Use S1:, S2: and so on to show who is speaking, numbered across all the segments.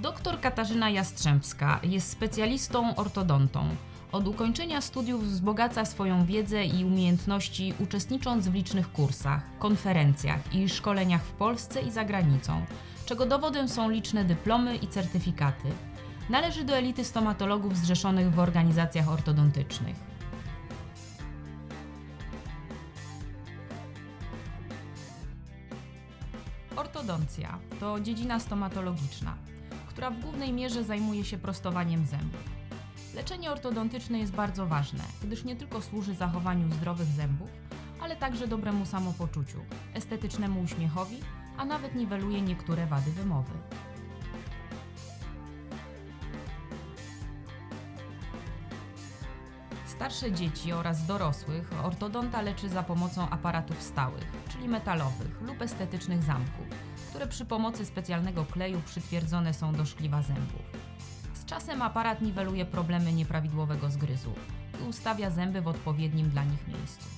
S1: Doktor Katarzyna Jastrzębska jest specjalistą ortodontą. Od ukończenia studiów wzbogaca swoją wiedzę i umiejętności uczestnicząc w licznych kursach, konferencjach i szkoleniach w Polsce i za granicą, czego dowodem są liczne dyplomy i certyfikaty. Należy do elity stomatologów zrzeszonych w organizacjach ortodontycznych. Ortodoncja to dziedzina stomatologiczna, która w głównej mierze zajmuje się prostowaniem zębów. Leczenie ortodontyczne jest bardzo ważne, gdyż nie tylko służy zachowaniu zdrowych zębów, ale także dobremu samopoczuciu, estetycznemu uśmiechowi, a nawet niweluje niektóre wady wymowy. Starsze dzieci oraz dorosłych ortodonta leczy za pomocą aparatów stałych, czyli metalowych lub estetycznych zamków, które przy pomocy specjalnego kleju przytwierdzone są do szkliwa zębów. Z czasem aparat niweluje problemy nieprawidłowego zgryzu i ustawia zęby w odpowiednim dla nich miejscu.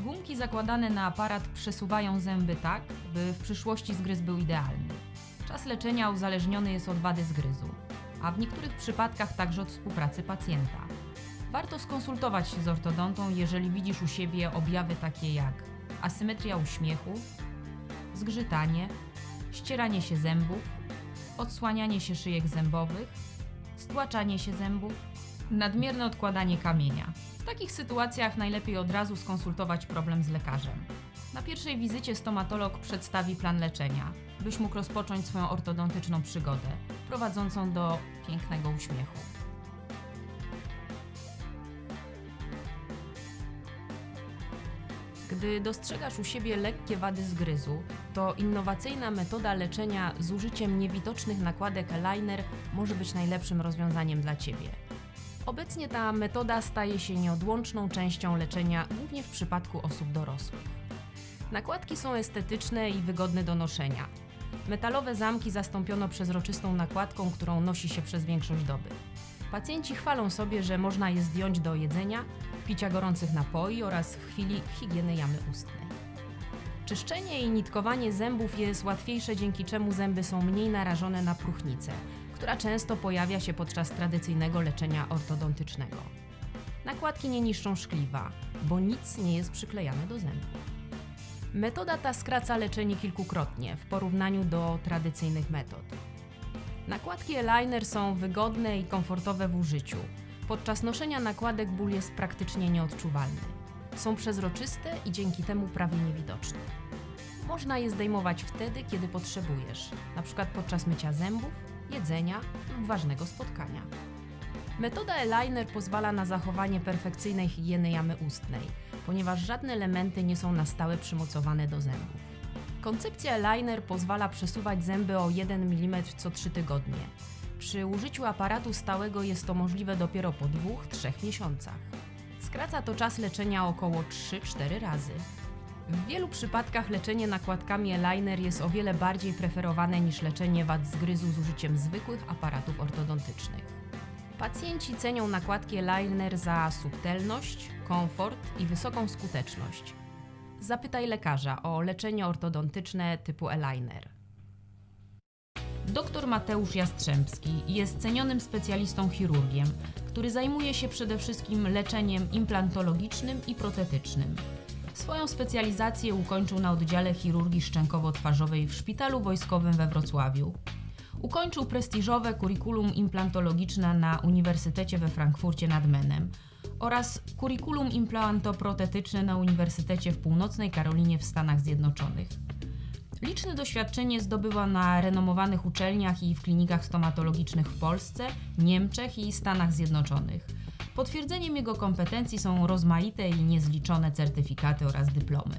S1: Gumki zakładane na aparat przesuwają zęby tak, by w przyszłości zgryz był idealny. Czas leczenia uzależniony jest od wady zgryzu, a w niektórych przypadkach także od współpracy pacjenta. Warto skonsultować się z ortodontą, jeżeli widzisz u siebie objawy takie jak asymetria uśmiechu, zgrzytanie, ścieranie się zębów, odsłanianie się szyjek zębowych, stłaczanie się zębów, nadmierne odkładanie kamienia. W takich sytuacjach najlepiej od razu skonsultować problem z lekarzem. Na pierwszej wizycie stomatolog przedstawi plan leczenia, byś mógł rozpocząć swoją ortodontyczną przygodę, prowadzącą do pięknego uśmiechu. Gdy dostrzegasz u siebie lekkie wady zgryzu, to innowacyjna metoda leczenia z użyciem niewidocznych nakładek aligner może być najlepszym rozwiązaniem dla Ciebie. Obecnie ta metoda staje się nieodłączną częścią leczenia, głównie w przypadku osób dorosłych. Nakładki są estetyczne i wygodne do noszenia. Metalowe zamki zastąpiono przezroczystą nakładką, którą nosi się przez większość doby. Pacjenci chwalą sobie, że można je zdjąć do jedzenia, picia gorących napoi oraz w chwili higieny jamy ustnej. Czyszczenie i nitkowanie zębów jest łatwiejsze, dzięki czemu zęby są mniej narażone na próchnicę, która często pojawia się podczas tradycyjnego leczenia ortodontycznego. Nakładki nie niszczą szkliwa, bo nic nie jest przyklejane do zębów. Metoda ta skraca leczenie kilkukrotnie w porównaniu do tradycyjnych metod. Nakładki aligner są wygodne i komfortowe w użyciu. Podczas noszenia nakładek ból jest praktycznie nieodczuwalny. Są przezroczyste i dzięki temu prawie niewidoczne. Można je zdejmować wtedy, kiedy potrzebujesz, np. podczas mycia zębów, jedzenia lub ważnego spotkania. Metoda aligner pozwala na zachowanie perfekcyjnej higieny jamy ustnej, ponieważ żadne elementy nie są na stałe przymocowane do zębów. Koncepcja aligner pozwala przesuwać zęby o 1 mm co 3 tygodnie. Przy użyciu aparatu stałego jest to możliwe dopiero po 2-3 miesiącach. Skraca to czas leczenia około 3-4 razy. W wielu przypadkach leczenie nakładkami aligner jest o wiele bardziej preferowane niż leczenie wad zgryzu z użyciem zwykłych aparatów ortodontycznych. Pacjenci cenią nakładki aligner za subtelność, komfort i wysoką skuteczność. Zapytaj lekarza o leczenie ortodontyczne typu aligner. Dr Mateusz Jastrzębski jest cenionym specjalistą chirurgiem, który zajmuje się przede wszystkim leczeniem implantologicznym i protetycznym. Swoją specjalizację ukończył na oddziale chirurgii szczękowo-twarzowej w Szpitalu Wojskowym we Wrocławiu. Ukończył prestiżowe kurikulum implantologiczne na Uniwersytecie we Frankfurcie nad Menem oraz kurikulum implantoprotetyczne na Uniwersytecie w Północnej Karolinie w Stanach Zjednoczonych. Liczne doświadczenie zdobywa na renomowanych uczelniach i w klinikach stomatologicznych w Polsce, Niemczech i Stanach Zjednoczonych. Potwierdzeniem jego kompetencji są rozmaite i niezliczone certyfikaty oraz dyplomy.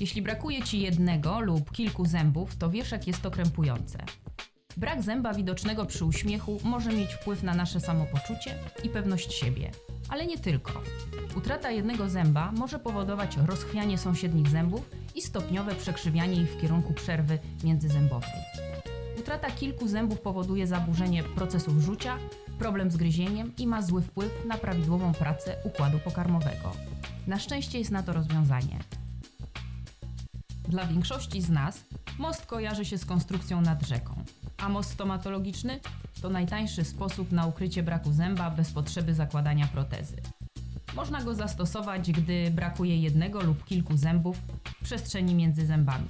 S1: Jeśli brakuje Ci jednego lub kilku zębów, to wieszak jest to krępujące. Brak zęba widocznego przy uśmiechu może mieć wpływ na nasze samopoczucie i pewność siebie, ale nie tylko. Utrata jednego zęba może powodować rozchwianie sąsiednich zębów i stopniowe przekrzywianie ich w kierunku przerwy międzyzębowej. Utrata kilku zębów powoduje zaburzenie procesu rzucia, problem z gryzieniem i ma zły wpływ na prawidłową pracę układu pokarmowego. Na szczęście jest na to rozwiązanie. Dla większości z nas most kojarzy się z konstrukcją nad rzeką, a most stomatologiczny to najtańszy sposób na ukrycie braku zęba bez potrzeby zakładania protezy. Można go zastosować, gdy brakuje jednego lub kilku zębów w przestrzeni między zębami.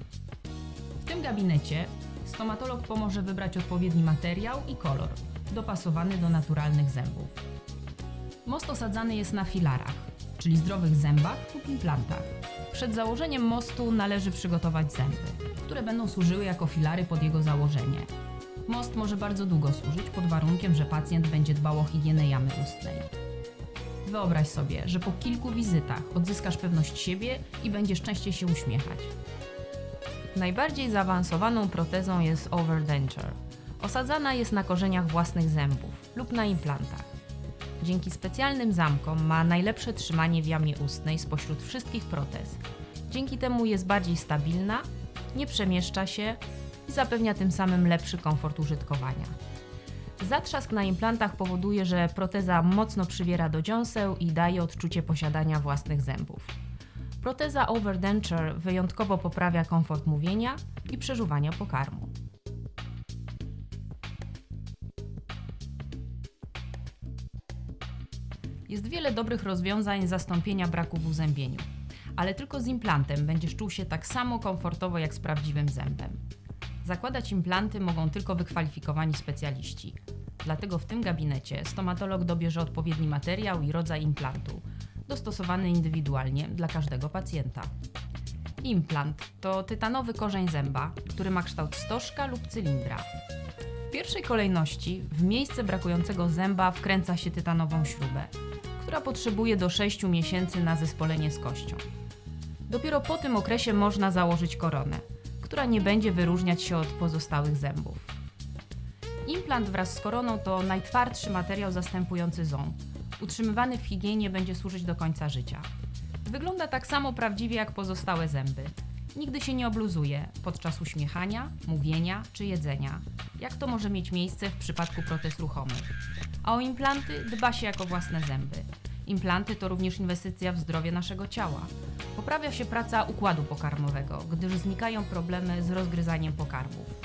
S1: W tym gabinecie stomatolog pomoże wybrać odpowiedni materiał i kolor, dopasowany do naturalnych zębów. Most osadzany jest na filarach, czyli zdrowych zębach lub implantach. Przed założeniem mostu należy przygotować zęby, które będą służyły jako filary pod jego założenie. Most może bardzo długo służyć pod warunkiem, że pacjent będzie dbał o higienę jamy ustnej. Wyobraź sobie, że po kilku wizytach odzyskasz pewność siebie i będziesz częściej się uśmiechać. Najbardziej zaawansowaną protezą jest overdenture. Osadzana jest na korzeniach własnych zębów lub na implantach. Dzięki specjalnym zamkom ma najlepsze trzymanie w jamie ustnej spośród wszystkich protez. Dzięki temu jest bardziej stabilna, nie przemieszcza się i zapewnia tym samym lepszy komfort użytkowania. Zatrzask na implantach powoduje, że proteza mocno przywiera do dziąseł i daje odczucie posiadania własnych zębów. Proteza overdenture wyjątkowo poprawia komfort mówienia i przeżuwania pokarmu. Jest wiele dobrych rozwiązań zastąpienia braku w uzębieniu, ale tylko z implantem będziesz czuł się tak samo komfortowo jak z prawdziwym zębem. Zakładać implanty mogą tylko wykwalifikowani specjaliści. Dlatego w tym gabinecie stomatolog dobierze odpowiedni materiał i rodzaj implantu, dostosowany indywidualnie dla każdego pacjenta. Implant to tytanowy korzeń zęba, który ma kształt stożka lub cylindra. W pierwszej kolejności w miejsce brakującego zęba wkręca się tytanową śrubę, która potrzebuje do 6 miesięcy na zespolenie z kością. Dopiero po tym okresie można założyć koronę, która nie będzie wyróżniać się od pozostałych zębów. Implant wraz z koroną to najtwardszy materiał zastępujący ząb. Utrzymywany w higienie będzie służyć do końca życia. Wygląda tak samo prawdziwie jak pozostałe zęby. Nigdy się nie obluzuje podczas uśmiechania, mówienia czy jedzenia, jak to może mieć miejsce w przypadku protez ruchomych. A o implanty dba się jako własne zęby. Implanty to również inwestycja w zdrowie naszego ciała. Poprawia się praca układu pokarmowego, gdyż znikają problemy z rozgryzaniem pokarmów.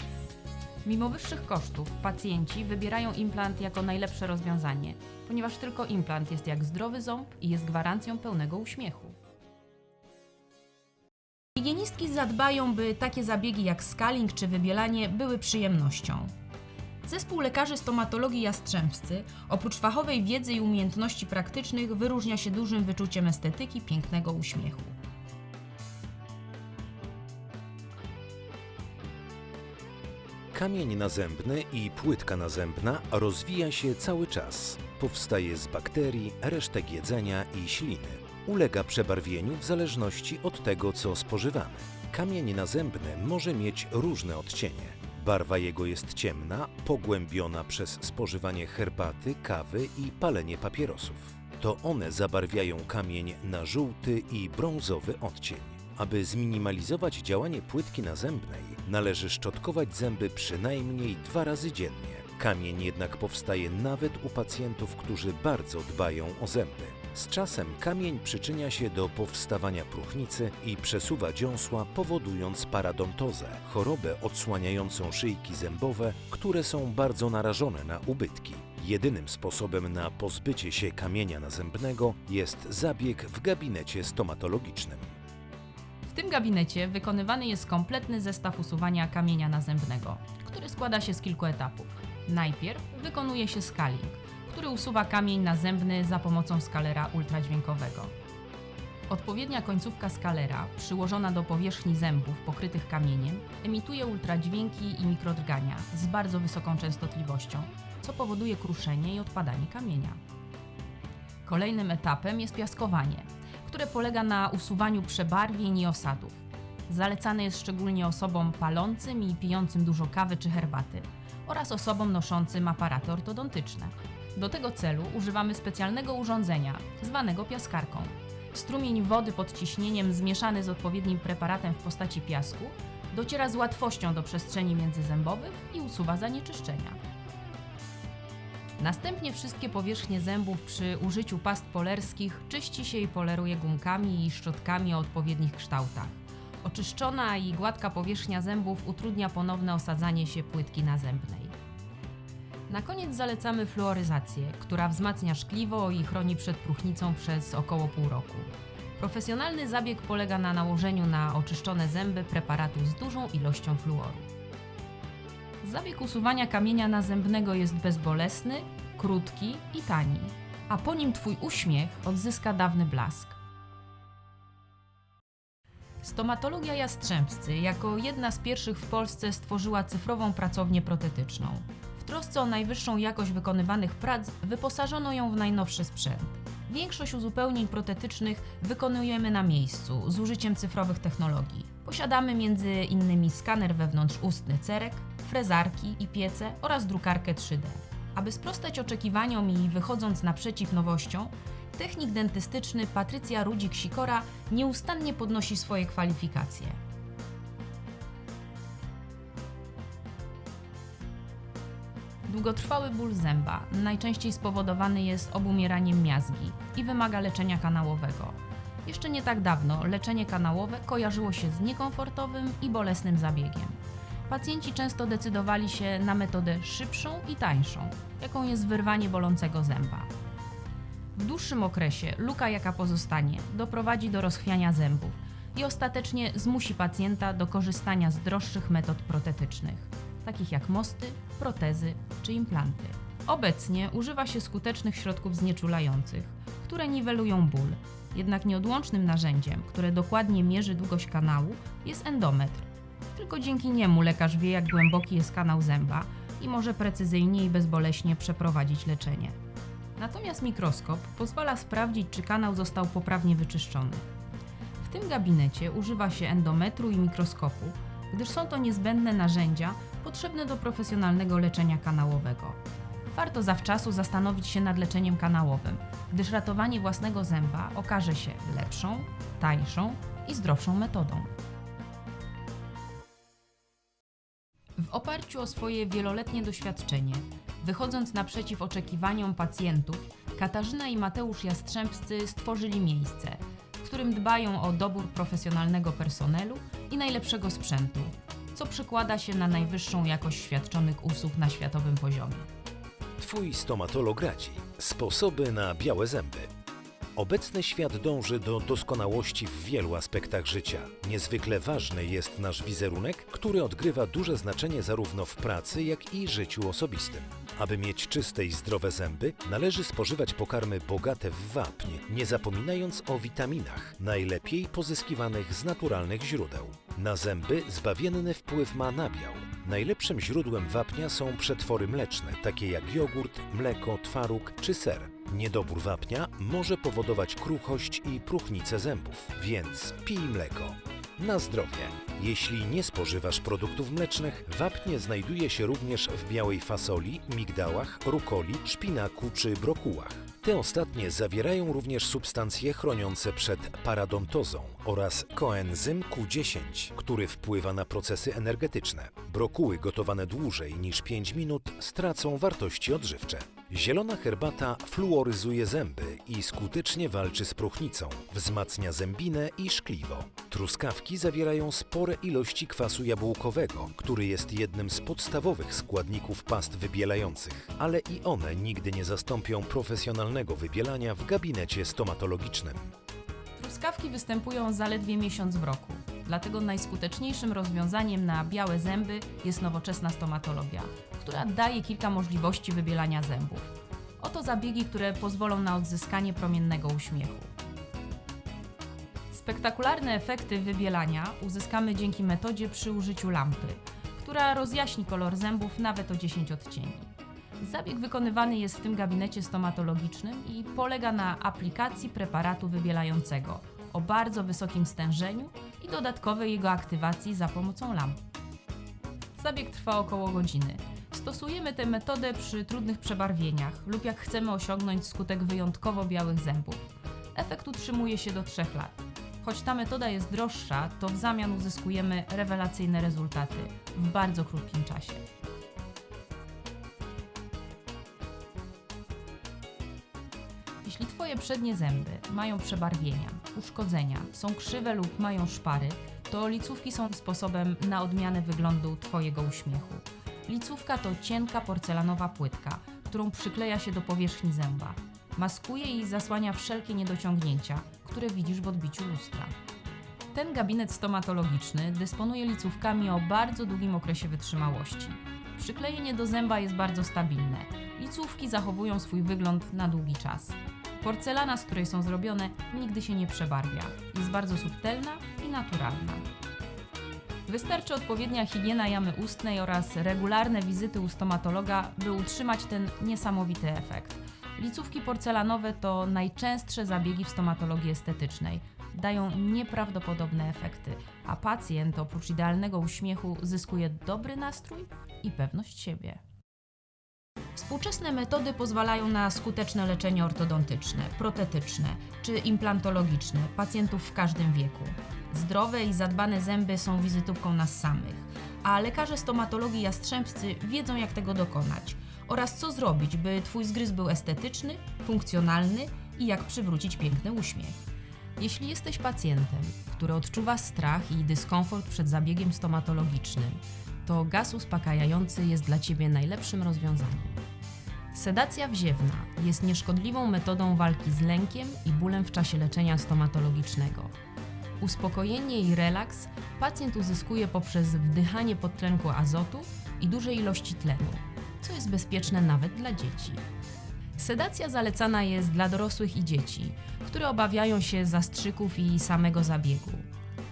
S1: Mimo wyższych kosztów, pacjenci wybierają implant jako najlepsze rozwiązanie, ponieważ tylko implant jest jak zdrowy ząb i jest gwarancją pełnego uśmiechu. Higienistki zadbają, by takie zabiegi jak scaling czy wybielanie były przyjemnością. Zespół lekarzy stomatologii Jastrzębscy, oprócz fachowej wiedzy i umiejętności praktycznych, wyróżnia się dużym wyczuciem estetyki pięknego uśmiechu.
S2: Kamień nazębny i płytka nazębna rozwija się cały czas. Powstaje z bakterii, resztek jedzenia i śliny. Ulega przebarwieniu w zależności od tego, co spożywamy. Kamień nazębny może mieć różne odcienie. Barwa jego jest ciemna, pogłębiona przez spożywanie herbaty, kawy i palenie papierosów. To one zabarwiają kamień na żółty i brązowy odcień. Aby zminimalizować działanie płytki nazębnej, należy szczotkować zęby przynajmniej dwa razy dziennie. Kamień jednak powstaje nawet u pacjentów, którzy bardzo dbają o zęby. Z czasem kamień przyczynia się do powstawania próchnicy i przesuwa dziąsła, powodując paradontozę, chorobę odsłaniającą szyjki zębowe, które są bardzo narażone na ubytki. Jedynym sposobem na pozbycie się kamienia nazębnego jest zabieg w gabinecie stomatologicznym.
S1: W tym gabinecie wykonywany jest kompletny zestaw usuwania kamienia nazębnego, który składa się z kilku etapów. Najpierw wykonuje się scaling, który usuwa kamień nazębny za pomocą skalera ultradźwiękowego. Odpowiednia końcówka skalera, przyłożona do powierzchni zębów pokrytych kamieniem, emituje ultradźwięki i mikrodrgania z bardzo wysoką częstotliwością, co powoduje kruszenie i odpadanie kamienia. Kolejnym etapem jest piaskowanie, które polega na usuwaniu przebarwień i osadów. Zalecane jest szczególnie osobom palącym i pijącym dużo kawy czy herbaty oraz osobom noszącym aparaty ortodontyczne. Do tego celu używamy specjalnego urządzenia zwanego piaskarką. Strumień wody pod ciśnieniem zmieszany z odpowiednim preparatem w postaci piasku dociera z łatwością do przestrzeni międzyzębowych i usuwa zanieczyszczenia. Następnie wszystkie powierzchnie zębów przy użyciu past polerskich czyści się i poleruje gumkami i szczotkami o odpowiednich kształtach. Oczyszczona i gładka powierzchnia zębów utrudnia ponowne osadzanie się płytki nazębnej. Na koniec zalecamy fluoryzację, która wzmacnia szkliwo i chroni przed próchnicą przez około pół roku. Profesjonalny zabieg polega na nałożeniu na oczyszczone zęby preparatu z dużą ilością fluoru. Zabieg usuwania kamienia nazębnego jest bezbolesny, krótki i tani, a po nim Twój uśmiech odzyska dawny blask. Stomatologia Jastrzębscy jako jedna z pierwszych w Polsce stworzyła cyfrową pracownię protetyczną. Trosce o najwyższą jakość wykonywanych prac wyposażono ją w najnowszy sprzęt. Większość uzupełnień protetycznych wykonujemy na miejscu z użyciem cyfrowych technologii. Posiadamy między innymi skaner wewnątrzustny cerek, frezarki i piece oraz drukarkę 3D. Aby sprostać oczekiwaniom i wychodząc naprzeciw nowościom, technik dentystyczny Patrycja Rudzik-Sikora nieustannie podnosi swoje kwalifikacje. Długotrwały ból zęba najczęściej spowodowany jest obumieraniem miazgi i wymaga leczenia kanałowego. Jeszcze nie tak dawno leczenie kanałowe kojarzyło się z niekomfortowym i bolesnym zabiegiem. Pacjenci często decydowali się na metodę szybszą i tańszą, jaką jest wyrwanie bolącego zęba. W dłuższym okresie luka, jaka pozostanie, doprowadzi do rozchwiania zębów i ostatecznie zmusi pacjenta do korzystania z droższych metod protetycznych, takich jak mosty, protezy czy implanty. Obecnie używa się skutecznych środków znieczulających, które niwelują ból. Jednak nieodłącznym narzędziem, które dokładnie mierzy długość kanału, jest endometr. Tylko dzięki niemu lekarz wie, jak głęboki jest kanał zęba i może precyzyjnie i bezboleśnie przeprowadzić leczenie. Natomiast mikroskop pozwala sprawdzić, czy kanał został poprawnie wyczyszczony. W tym gabinecie używa się endometru i mikroskopu, gdyż są to niezbędne narzędzia potrzebne do profesjonalnego leczenia kanałowego. Warto zawczasu zastanowić się nad leczeniem kanałowym, gdyż ratowanie własnego zęba okaże się lepszą, tańszą i zdrowszą metodą. W oparciu o swoje wieloletnie doświadczenie, wychodząc naprzeciw oczekiwaniom pacjentów, Katarzyna i Mateusz Jastrzębscy stworzyli miejsce, w którym dbają o dobór profesjonalnego personelu i najlepszego sprzętu, co przekłada się na najwyższą jakość świadczonych usług na światowym poziomie.
S2: Twój stomatolog radzi. Sposoby na białe zęby. Obecny świat dąży do doskonałości w wielu aspektach życia. Niezwykle ważny jest nasz wizerunek, który odgrywa duże znaczenie zarówno w pracy, jak i życiu osobistym. Aby mieć czyste i zdrowe zęby, należy spożywać pokarmy bogate w wapń, nie zapominając o witaminach, najlepiej pozyskiwanych z naturalnych źródeł. Na zęby zbawienny wpływ ma nabiał. Najlepszym źródłem wapnia są przetwory mleczne, takie jak jogurt, mleko, twaróg czy ser. Niedobór wapnia może powodować kruchość i próchnicę zębów, więc pij mleko. Na zdrowie. Jeśli nie spożywasz produktów mlecznych, wapnie znajduje się również w białej fasoli, migdałach, rukoli, szpinaku czy brokułach. Te ostatnie zawierają również substancje chroniące przed paradontozą oraz koenzym Q10, który wpływa na procesy energetyczne. Brokuły gotowane dłużej niż 5 minut stracą wartości odżywcze. Zielona herbata fluoryzuje zęby i skutecznie walczy z próchnicą, wzmacnia zębinę i szkliwo. Truskawki zawierają spore ilości kwasu jabłkowego, który jest jednym z podstawowych składników past wybielających, ale i one nigdy nie zastąpią profesjonalnego wybielania w gabinecie stomatologicznym.
S1: Truskawki występują zaledwie miesiąc w roku, dlatego najskuteczniejszym rozwiązaniem na białe zęby jest nowoczesna stomatologia, która daje kilka możliwości wybielania zębów. Oto zabiegi, które pozwolą na odzyskanie promiennego uśmiechu. Spektakularne efekty wybielania uzyskamy dzięki metodzie przy użyciu lampy, która rozjaśni kolor zębów nawet o 10 odcieni. Zabieg wykonywany jest w tym gabinecie stomatologicznym i polega na aplikacji preparatu wybielającego o bardzo wysokim stężeniu i dodatkowej jego aktywacji za pomocą lamp. Zabieg trwa około godziny. Stosujemy tę metodę przy trudnych przebarwieniach lub jak chcemy osiągnąć skutek wyjątkowo białych zębów. Efekt utrzymuje się do 3 lat. Choć ta metoda jest droższa, to w zamian uzyskujemy rewelacyjne rezultaty w bardzo krótkim czasie. Jeśli Twoje przednie zęby mają przebarwienia, uszkodzenia, są krzywe lub mają szpary, to licówki są sposobem na odmianę wyglądu Twojego uśmiechu. Licówka to cienka porcelanowa płytka, którą przykleja się do powierzchni zęba. Maskuje i zasłania wszelkie niedociągnięcia, które widzisz w odbiciu lustra. Ten gabinet stomatologiczny dysponuje licówkami o bardzo długim okresie wytrzymałości. Przyklejenie do zęba jest bardzo stabilne. Licówki zachowują swój wygląd na długi czas. Porcelana, z której są zrobione, nigdy się nie przebarwia. Jest bardzo subtelna i naturalna. Wystarczy odpowiednia higiena jamy ustnej oraz regularne wizyty u stomatologa, by utrzymać ten niesamowity efekt. Licówki porcelanowe to najczęstsze zabiegi w stomatologii estetycznej. Dają nieprawdopodobne efekty, a pacjent oprócz idealnego uśmiechu zyskuje dobry nastrój i pewność siebie. Współczesne metody pozwalają na skuteczne leczenie ortodontyczne, protetyczne czy implantologiczne pacjentów w każdym wieku. Zdrowe i zadbane zęby są wizytówką nas samych, a lekarze stomatologii jastrzębscy wiedzą jak tego dokonać oraz co zrobić, by Twój zgryz był estetyczny, funkcjonalny i jak przywrócić piękny uśmiech. Jeśli jesteś pacjentem, który odczuwa strach i dyskomfort przed zabiegiem stomatologicznym, to gaz uspokajający jest dla Ciebie najlepszym rozwiązaniem. Sedacja wziewna jest nieszkodliwą metodą walki z lękiem i bólem w czasie leczenia stomatologicznego. Uspokojenie i relaks pacjent uzyskuje poprzez wdychanie podtlenku azotu i dużej ilości tlenu, co jest bezpieczne nawet dla dzieci. Sedacja zalecana jest dla dorosłych i dzieci, które obawiają się zastrzyków i samego zabiegu.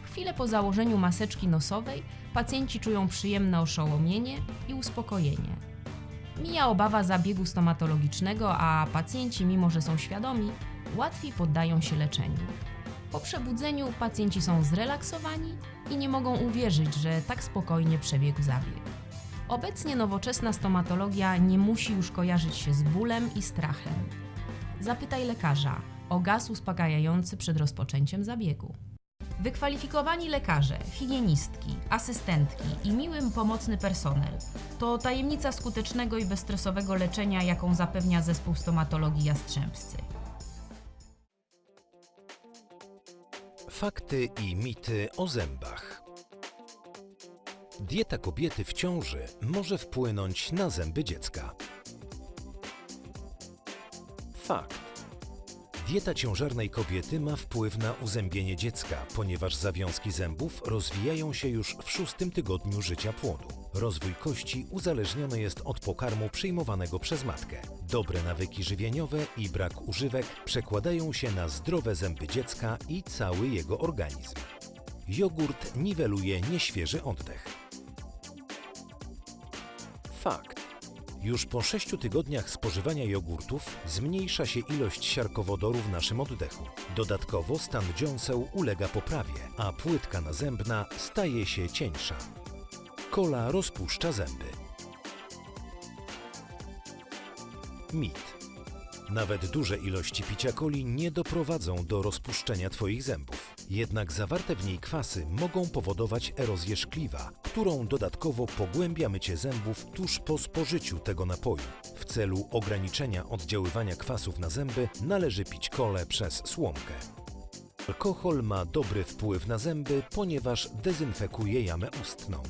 S1: Chwilę po założeniu maseczki nosowej pacjenci czują przyjemne oszołomienie i uspokojenie. Mija obawa zabiegu stomatologicznego, a pacjenci, mimo że są świadomi, łatwiej poddają się leczeniu. Po przebudzeniu pacjenci są zrelaksowani i nie mogą uwierzyć, że tak spokojnie przebiegł zabieg. Obecnie nowoczesna stomatologia nie musi już kojarzyć się z bólem i strachem. Zapytaj lekarza o gaz uspokajający przed rozpoczęciem zabiegu. Wykwalifikowani lekarze, higienistki, asystentki i miłym pomocny personel to tajemnica skutecznego i bezstresowego leczenia, jaką zapewnia zespół stomatologii Jastrzębscy.
S2: Fakty i mity o zębach. Dieta kobiety w ciąży może wpłynąć na zęby dziecka. Fakt. Dieta ciążarnej kobiety ma wpływ na uzębienie dziecka, ponieważ zawiązki zębów rozwijają się już w szóstym tygodniu życia płodu. Rozwój kości uzależniony jest od pokarmu przyjmowanego przez matkę. Dobre nawyki żywieniowe i brak używek przekładają się na zdrowe zęby dziecka i cały jego organizm. Jogurt niweluje nieświeży oddech. Fakt. Już po 6 tygodniach spożywania jogurtów zmniejsza się ilość siarkowodoru w naszym oddechu. Dodatkowo stan dziąseł ulega poprawie, a płytka nazębna staje się cieńsza. Kola rozpuszcza zęby. Mit. Nawet duże ilości picia coli nie doprowadzą do rozpuszczenia Twoich zębów. Jednak zawarte w niej kwasy mogą powodować erozję szkliwa, którą dodatkowo pogłębia mycie zębów tuż po spożyciu tego napoju. W celu ograniczenia oddziaływania kwasów na zęby należy pić kolę przez słomkę. Alkohol ma dobry wpływ na zęby, ponieważ dezynfekuje jamę ustną.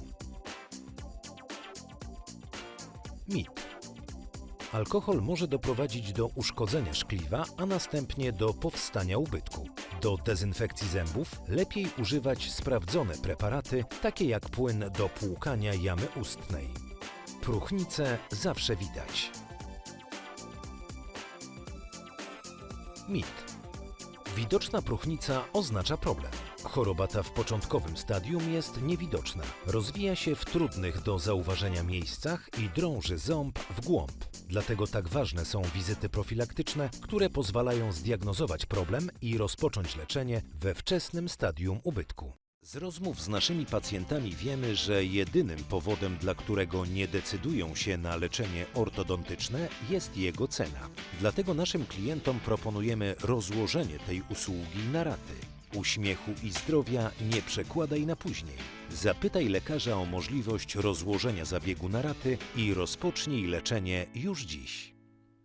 S2: Mit. Alkohol może doprowadzić do uszkodzenia szkliwa, a następnie do powstania ubytku. Do dezynfekcji zębów lepiej używać sprawdzone preparaty, takie jak płyn do płukania jamy ustnej. Próchnicę zawsze widać. Mit. Widoczna próchnica oznacza problem. Choroba ta w początkowym stadium jest niewidoczna. Rozwija się w trudnych do zauważenia miejscach i drąży ząb w głąb. Dlatego tak ważne są wizyty profilaktyczne, które pozwalają zdiagnozować problem i rozpocząć leczenie we wczesnym stadium ubytku. Z rozmów z naszymi pacjentami wiemy, że jedynym powodem, dla którego nie decydują się na leczenie ortodontyczne, jest jego cena. Dlatego naszym klientom proponujemy rozłożenie tej usługi na raty. Uśmiechu i zdrowia nie przekładaj na później. Zapytaj lekarza o możliwość rozłożenia zabiegu na raty i rozpocznij leczenie już dziś.